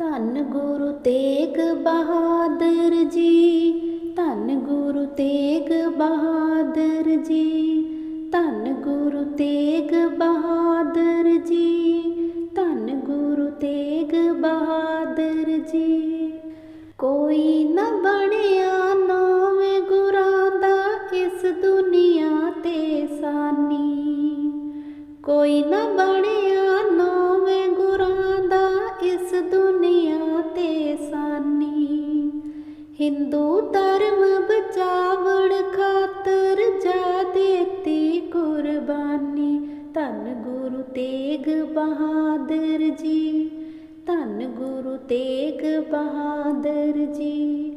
ਧੰਨ ਗੁਰੂ ਤੇਗ ਬਹਾਦਰ ਜੀ। ਧੰਨ ਗੁਰੂ ਤੇਗ ਬਹਾਦਰ ਜੀ। ਧੰਨ ਗੁਰੂ ਤੇਗ ਬਹਾਦਰ ਜੀ। ਧੰਨ ਗੁਰੂ ਤੇਗ ਬਹਾਦਰ ਜੀ। ਕੋਈ ਨਾ ਬਣਿਆ ਨੌਵੇਂ ਗੁਰਾਂ ਦਾ ਇਸ ਦੁਨੀਆ ਤੇ ਸਾਨੀ। ਕੋਈ ਨਾ ਬਣਿਆ ਹਿੰਦੂ ਧਰਮ ਬਚਾਵਣ ਖਾਤਰ ਜਾ ਦਿੱਤੀ ਕੁਰਬਾਨੀ। ਧੰਨ ਗੁਰੂ ਤੇਗ ਬਹਾਦਰ ਜੀ, ਧੰਨ ਗੁਰੂ ਤੇਗ ਬਹਾਦਰ ਜੀ,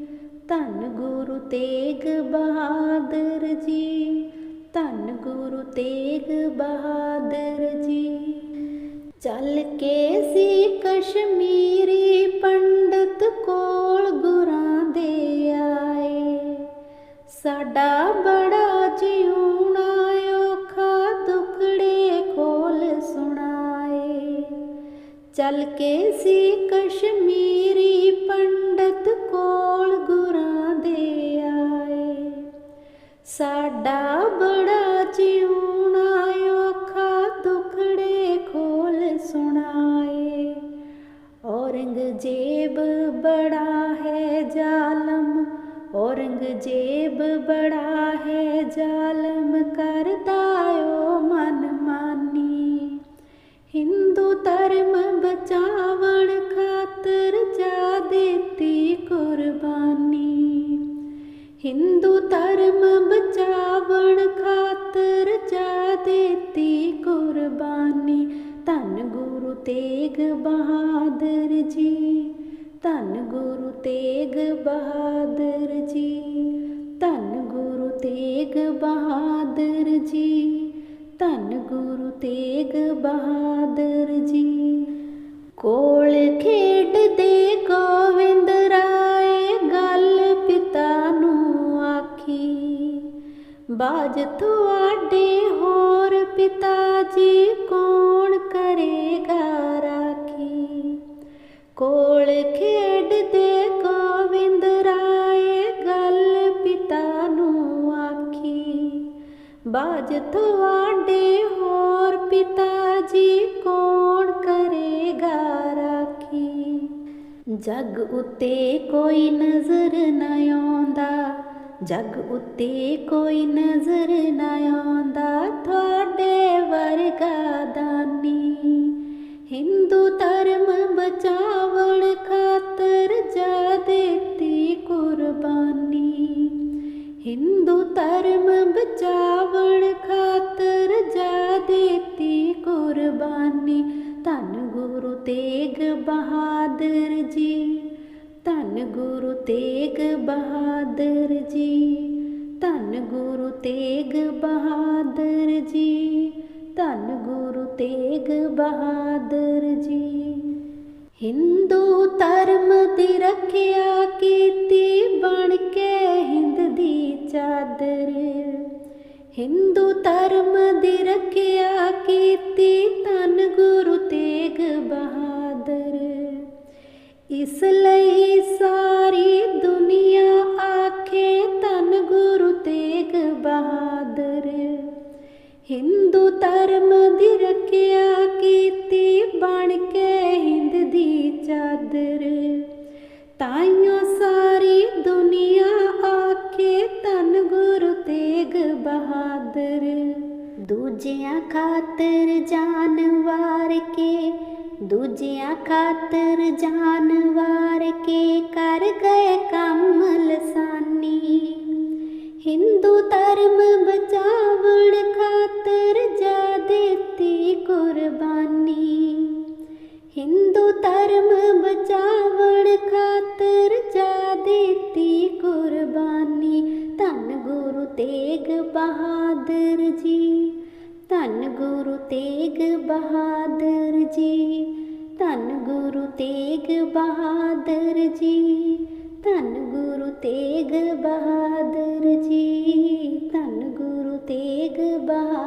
ਧੰਨ ਗੁਰੂ ਤੇਗ ਬਹਾਦਰ ਜੀ, ਧੰਨ ਗੁਰੂ ਤੇਗ ਬਹਾਦਰ ਜੀ। ਚੱਲ ਕੇ ਸੀ ਕਸ਼ਮੀਰ ਸਾਡਾ ਬੜਾ ਜਿਉਣਾ ਔਖਾ ਦੁਖੜੇ ਖੋਲ ਸੁਣਾਏ। ਚੱਲ ਕੇ ਸੀ ਕਸ਼ਮੀਰੀ ਪੰਡਤ ਕੋਲ ਗੁਰਾਂ ਦੇ ਆਏ। ਸਾਡਾ ਬੜਾ ਜਿਉਣਾ ਔਖਾ ਦੁਖੜੇ ਖੋਲ ਸੁਣਾਏ। ਔਰੰਗਜ਼ੇਬ ਬੜਾ ਹੈ ਜਾਲ ਔਰੰਗਜ਼ੇਬ ਬੜਾ ਹੈ ਜ਼ਾਲਮ ਕਰਦਾ ਓ ਮਨਮਾਨੀ ਹਿੰਦੂ ਧਰਮ ਬਚਾਵਣ ਖਾਤਰ ਜਾ ਦਿੱਤੀ ਕੁਰਬਾਨੀ। ਹਿੰਦੂ ਧਰਮ ਬਚਾਵਣ ਖਾਤਰ ਜਾ ਦਿੱਤੀ ਕੁਰਬਾਨੀ। ਧੰਨ ਗੁਰੂ ਤੇਗ ਬਹਾਦਰ ਜੀ। ਧੰਨ ਗੁਰੂ ਤੇਗ ਬਹਾਦਰ ਜੀ, ਧੰਨ ਗੁਰੂ ਤੇਗ ਬਹਾਦਰ ਜੀ, ਧੰਨ ਗੁਰੂ ਤੇਗ ਬਹਾਦਰ ਜੀ। ਕੋਲ ਖੇਡਦੇ ਗੋਵਿੰਦ ਰਾਏ, ਗੱਲ ਪਿਤਾ ਨੂੰ ਆਖੀ। ਬਾਜ ਤੁਹਾਡੇ ਹੋਰ ਪਿਤਾ ਜੀ, ਕੌਣ ਕਰੇਗਾ ਰਾਖੀ? ਕੋਲ ਖੇਡਦੇ ਗੋਵਿੰਦ ਰਾਏ, ਗੱਲ ਪਿਤਾ ਨੂੰ ਆਖੀ। ਬਾਜ ਤੁਹਾਡੇ ਹੋਰ ਪਿਤਾ ਜੀ ਕੌਣ ਕਰੇਗਾ ਰਾਖੀ? ਜਗ ਉਤੇ ਕੋਈ ਨਜ਼ਰ ਨਾ ਆਉਂਦਾ, ਜਗ ਉਤੇ ਕੋਈ ਨਜ਼ਰ ਨਾ ਆਉਂਦਾ, ਤੁਹਾਡੇ ਵਰਗਾ ਦਾਨੀ। ਹਿੰਦੂ ਧਰਮ ਬਚਾ ਹਿੰਦੂ ਧਰਮ ਬਚਾਵਣ ਖਾਤਰ ਜਾ ਦੇਤੀ ਕੁਰਬਾਨੀ। ਧੰਨ ਗੁਰੂ ਤੇਗ ਬਹਾਦਰ ਜੀ। ਧੰਨ ਗੁਰੂ ਤੇਗ ਬਹਾਦਰ ਜੀ। ਧੰਨ ਗੁਰੂ ਤੇਗ ਬਹਾਦਰ ਜੀ। ਧੰਨ ਗੁਰੂ ਤੇਗ ਬਹਾਦਰ ਜੀ। ਹਿੰਦੂ ਧਰਮ ਦੀ ਰੱਖਿਆ ਕੀਤੀ ਬਣ ਕੇ ਹਿੰਦ ਦੀ ਚਾਦਰ। ਹਿੰਦੂ ਧਰਮ ਦੀ ਰੱਖਿਆ ਕੀਤੀ ਧੰਨ ਗੁਰੂ ਤੇਗ ਬਹਾਦਰ। ਇਸ ਲਈ ਸਾਰੀ ਦੁਨੀਆ ਆਖੇ ਧੰਨ ਗੁਰੂ ਤੇਗ ਬਹਾਦਰ। ਹਿੰਦੂ ਧਰਮ ਖਾਤਰ ਦੂਜਿਆਂ ਖਾਤਰ ਜਾਨ ਵਾਰ ਕੇ, ਦੂਜਿਆਂ ਖਾਤਰ ਜਾਨ ਵਾਰ ਕੇ ਕਰ ਗਏ ਕੰਮ ਲਸਾਨੀ। ਹਿੰਦੂ ਧਰਮ ਬਚਾਵਣ ਤੇਗ ਬਹਾਦਰ ਜੀ। ਧੰਨ ਗੁਰੂ ਤੇਗ ਬਹਾਦਰ ਜੀ। ਧੰਨ ਗੁਰੂ ਤੇਗ ਬਹਾਦਰ ਜੀ। ਧੰਨ ਗੁਰੂ ਤੇਗ ਬਹਾਦਰ ਜੀ। ਧੰਨ ਗੁਰੂ ਤੇਗ ਬਹਾਦਰ